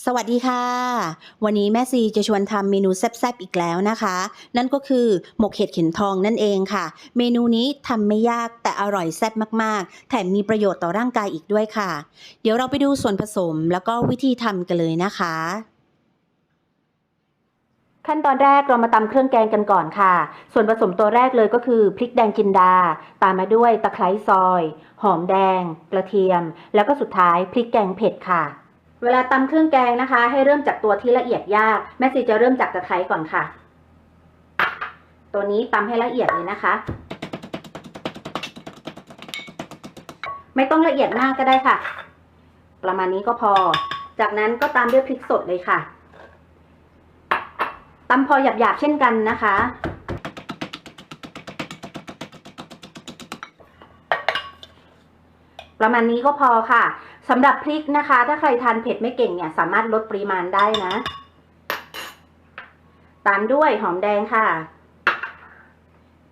สวัสดีค่ะ วันนี้แม่ซีจะชวนทำเมนูแซ่บๆอีกแล้วนะคะ นั่นก็คือหมกเห็ดเข็มทองนั่นเองค่ะ เมนูนี้ทำไม่ยากแต่อร่อยแซ่บมากๆ แถมมีประโยชน์ต่อร่างกายอีกด้วยค่ะ เดี๋ยวเราไปดูส่วนผสมแล้วก็วิธีทำกันเลยนะคะ ขั้นตอนแรกเรามาตำเครื่องแกงกันก่อนค่ะ ส่วนผสมตัวแรกเลยก็คือพริกแดงจินดา ตามมาด้วยตะไคร้ซอย หอมแดง กระเทียม แล้วก็สุดท้ายพริกแกงเผ็ดค่ะ เวลาตำเครื่องแกงนะคะ ให้เริ่มจากตัวที่ละเอียดยากแม่ซีจะเริ่มจากตะไคร้ก่อนค่ะ ตัวนี้ตำให้ละเอียดเลยนะคะ ไม่ต้องละเอียดมากก็ได้ค่ะ ประมาณนี้ก็พอ จากนั้นก็ตามด้วยพริกสดเลยค่ะตำพอหยาบๆเช่นกันนะคะ ประมาณนี้ก็พอค่ะ สำหรับพริกนะคะ ถ้าใครทานเผ็ดไม่เก่งเนี่ย สามารถลดปริมาณได้นะ ตามด้วยหอมแดงค่ะ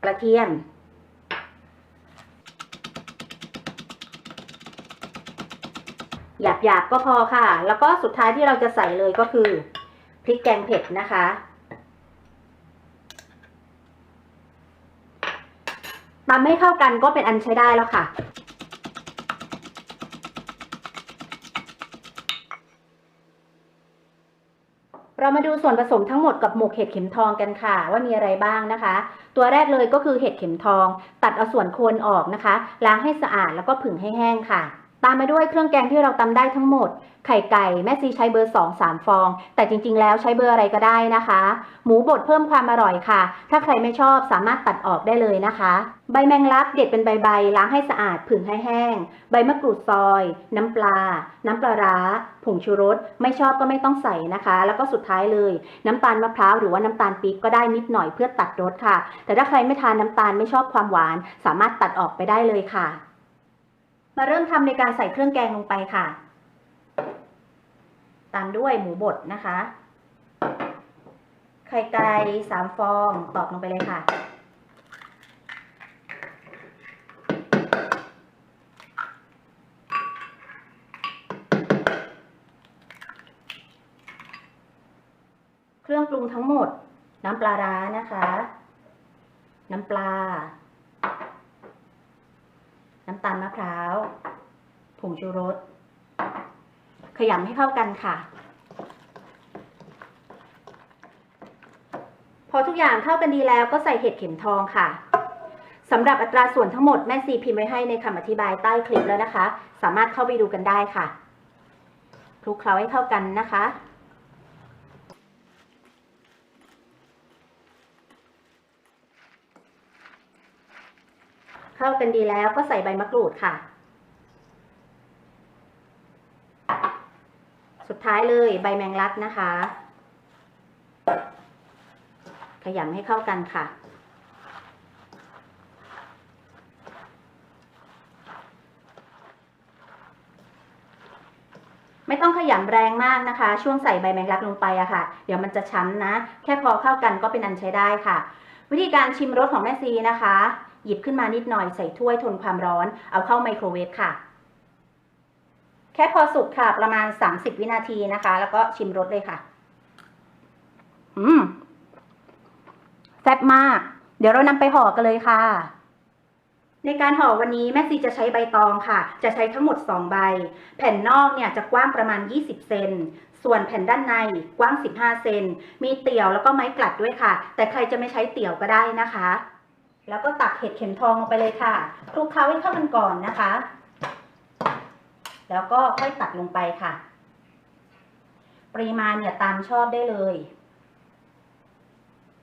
กระเทียม หยาบๆก็พอค่ะ แล้วก็สุดท้ายที่เราจะใส่เลยก็คือ พริกแกงเผ็ดนะคะ ตำให้เข้ากันก็เป็นอันใช้ได้แล้วค่ะ มาดูส่วนผสมทั้งหมดกับหมกเห็ดเข็มทองกันค่ะ ว่ามีอะไรบ้างนะคะ ตัวแรกเลยก็คือเห็ดเข็มทอง ตัดเอาส่วนโคนออกนะคะ ล้างให้สะอาดแล้วก็ผึ่งให้แห้งค่ะ ตามมาด้วยเครื่องแกงที่เราตำได้ทั้งหมด ไข่ไก่แม่ซีใช้เบอร์2 3 ฟอง แต่จริงๆ แล้วใช้เบอร์อะไรก็ได้นะคะ หมูบดเพิ่มความอร่อยค่ะ ถ้าใครไม่ชอบสามารถตัดออกได้เลยนะคะ ใบแมงลักเด็ดเป็นใบๆ ล้างให้สะอาดผึ่งให้แห้ง ใบมะกรูดซอย น้ำปลา น้ำปลาร้า ผงชูรส ไม่ชอบก็ไม่ต้องใส่นะคะ แล้วก็สุดท้ายเลย น้ำตาลมะพร้าวหรือว่าน้ำตาลปี๊บก็ได้นิดหน่อยเพื่อตัดรสค่ะ แต่ถ้าใครไม่ทานน้ำตาลไม่ชอบความหวาน สามารถตัดออกไปได้เลยค่ะ มาเริ่มทำในการใส่เครื่องแกงลงไปค่ะ ตามด้วยหมูบดนะคะ ไข่ไก่สามฟองตอกลงไปเลยค่ะ เครื่องปรุงทั้งหมด น้ำปลาร้านะคะ น้ำปลาำตาลมะพร้าว ผงชูรส ขยำให้เข้ากันค่ะ พอทุกอย่างเข้ากันดีแล้วก็ใส่เห็ดเข็มทองค่ะสำหรับอัตราส่วนทั้งหมดแม่ซีพิมพ์ไว้ให้ในคำอธิบายใต้คลิปแล้วนะคะ สามารถเข้าไปดูกันได้ค่ะคลุกเคล้าให้เข้ากันนะคะ เข้ากันดีแล้วก็ใส่ใบมะกรูดค่ะ สุดท้ายเลยใบแมงลักนะคะ ขยำให้เข้ากันค่ะไม่ต้องขยำแรงมากนะคะ ช่วงใส่ใบแมงลักลงไปอะค่ะ เดี๋ยวมันจะช้ำนะ แค่พอเข้ากันก็เป็นอันใช้ได้ค่ะ วิธีการชิมรสของแม่ซีนะคะ หยิบขึ้นมานิดหน่อยใส่ถ้วยทนความร้อน เอาเข้าไมโครเวฟค่ะ แค่พอสุกค่ะ ประมาณ 30 วินาทีนะคะ แล้วก็ชิมรสเลยค่ะ อืมแซ่บมาก เดี๋ยวเรานำไปห่อกันเลยค่ะในการห่อวันนี้แม่ซีจะใช้ใบตองค่ะ จะใช้ทั้งหมด 2 ใบ แผ่นนอกเนี่ยจะกว้างประมาณ 20 เซน ส่วนแผ่นด้านในกว้าง 15 เซน มีเตี่ยวแล้วก็ไม้กลัดด้วยค่ะ แต่ใครจะไม่ใช้เตี่ยวก็ได้นะคะ แล้วก็ตักเห็ดเข็มทองลงไปเลยค่ะคลุกเคล้าให้เข้ากันก่อนนะคะ แล้วก็ค่อยตัดลงไปค่ะ ปริมาณเนี่ยตามชอบได้เลย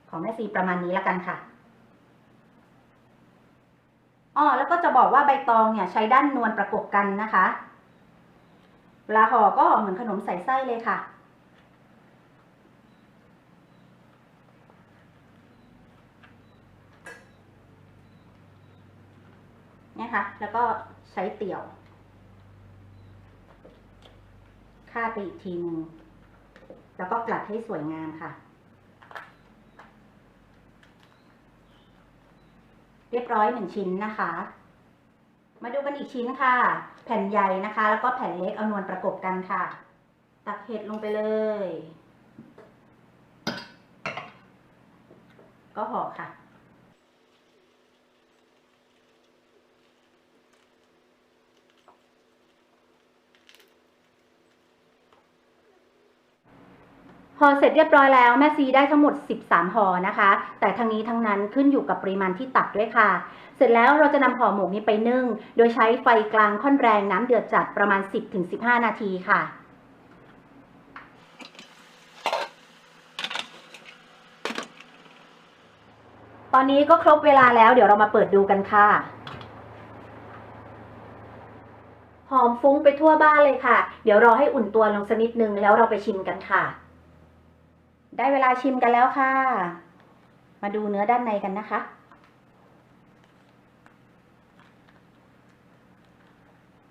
ของแม่ซีประมาณนี้ล้วกันค่ะอ้อแล้วก็จะบอกว่าใบตองเนี่ยใช้ด้านนวลประกบกันนะคะเวลาห่อก็เหมือนขนมใส่ไส้เลยค่ะ เนี่ยค่ะ แล้วก็ใช้เตี่ยว คาดไปอีกทีนึง แล้วก็กลัดให้สวยงามค่ะ เรียบร้อยหนึ่งชิ้นนะคะ มาดูกันอีกชิ้นค่ะ แผ่นใหญ่นะคะ แล้วก็แผ่นเล็กเอานวลประกบกันค่ะ ตักเห็ดลงไปเลย ก็ห่อค่ะ พอเสร็จเรียบร้อยแล้วแม่ซีได้ทั้งหมด 13ห่อนะคะ แต่ทั้งนี้ทั้งนั้นขึ้นอยู่กับปริมาณที่ตักด้วยค่ะ เสร็จแล้วเราจะนำห่อหมกนี้ไปนึ่ง โดยใช้ไฟกลางค่อนแรงน้ำเดือดจัดประมาณ 10-15 นาทีค่ะตอนนี้ก็ครบเวลาแล้วเดี๋ยวเรามาเปิดดูกันค่ะ หอมฟุ้งไปทั่วบ้านเลยค่ะ เดี๋ยวรอให้อุ่นตัวลงสักนิดนึงแล้วเราไปชิมกันค่ะ ได้เวลาชิมกันแล้วค่ะ มาดูเนื้อด้านในกันนะคะ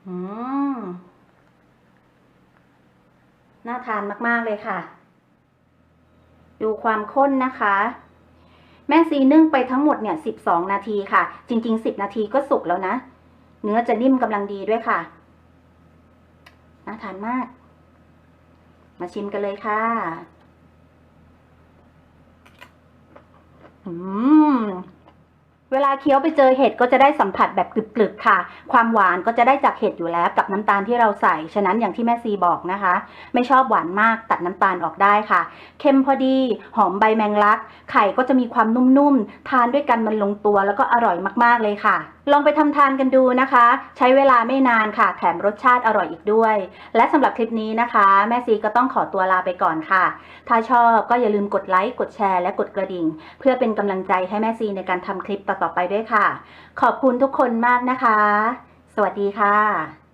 อืม น่าทานมากๆเลยค่ะ ดูความข้นนะคะ แม่ซีนึ่งไปทั้งหมดเนี่ย 12 นาทีค่ะ จริง ๆ 10 นาทีก็สุกแล้วนะ เนื้อจะนิ่มกำลังดีด้วยค่ะ น่าทานมาก มาชิมกันเลยค่ะ อืม เวลาเคี้ยวไปเจอเห็ดก็จะได้สัมผัสแบบกรึบๆค่ะ ความหวานก็จะได้จากเห็ดอยู่แล้วกับน้ำตาลที่เราใส่ ฉะนั้นอย่างที่แม่ซีบอกนะคะ ไม่ชอบหวานมากตัดน้ำตาลออกได้ค่ะ เค็มพอดี หอมใบแมงลัก ไข่ก็จะมีความนุ่มๆ ทานด้วยกันมันลงตัวแล้วก็อร่อยมากๆเลยค่ะ ลองไปทำทานกันดูนะคะ ใช้เวลาไม่นานค่ะแถมรสชาติอร่อยอีกด้วย และสำหรับคลิปนี้นะคะ แม่ซีก็ต้องขอตัวลาไปก่อนค่ะ ถ้าชอบก็อย่าลืมกดไลค์กดแชร์และกดกระดิ่ง เพื่อเป็นกำลังใจให้แม่ซีในการทำคลิปต่อๆไปด้วยค่ะ ขอบคุณทุกคนมากนะคะ สวัสดีค่ะ